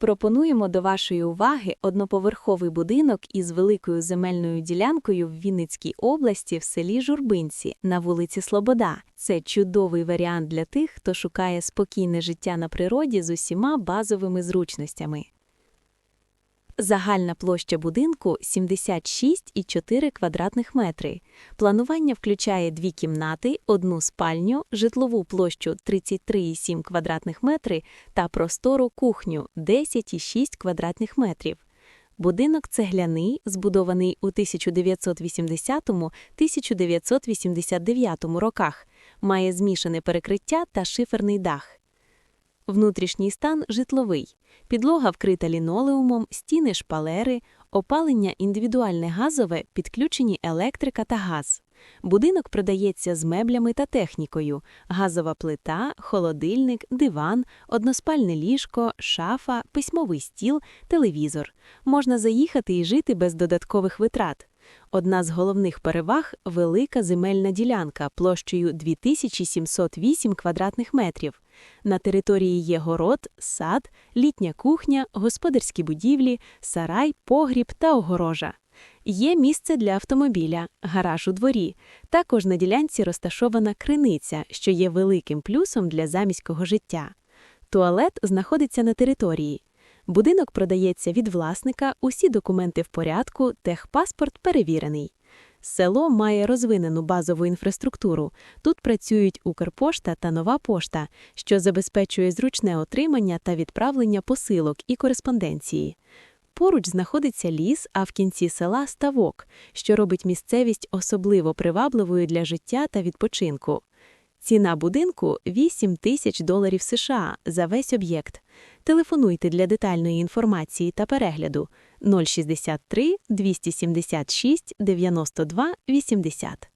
Пропонуємо до вашої уваги одноповерховий будинок із великою земельною ділянкою в Вінницькій області в селі Журбинці на вулиці Слобода. Це чудовий варіант для тих, хто шукає спокійне життя на природі з усіма базовими зручностями. Загальна площа будинку 76,4 квадратних метри. Планування включає дві кімнати, одну спальню, житлову площу 33,7 квадратних метри та простору кухню 10,6 квадратних метрів. Будинок цегляний, збудований у 1980-1989 роках, має змішане перекриття та шиферний дах. Внутрішній стан житловий. Підлога вкрита лінолеумом, стіни шпалери, опалення індивідуальне газове, підключені електрика та газ. Будинок продається з меблями та технікою: газова плита, холодильник, диван, односпальне ліжко, шафа, письмовий стіл, телевізор. Можна заїхати і жити без додаткових витрат. Одна з головних переваг велика земельна ділянка площею 2708 квадратних метрів. На території є город, сад, літня кухня, господарські будівлі, сарай, погріб та огорожа. Є місце для автомобіля, гараж у дворі. Також на ділянці розташована криниця, що є великим плюсом для заміського життя. Туалет знаходиться на території. Будинок продається від власника, усі документи в порядку, техпаспорт перевірений. Село має розвинену базову інфраструктуру. Тут працюють Укрпошта та Нова пошта, що забезпечує зручне отримання та відправлення посилок і кореспонденції. Поруч знаходиться ліс, а в кінці села ставок, що робить місцевість особливо привабливою для життя та відпочинку. Ціна будинку 8 тисяч доларів США за весь об'єкт. Телефонуйте для детальної інформації та перегляду 063 276 92 80.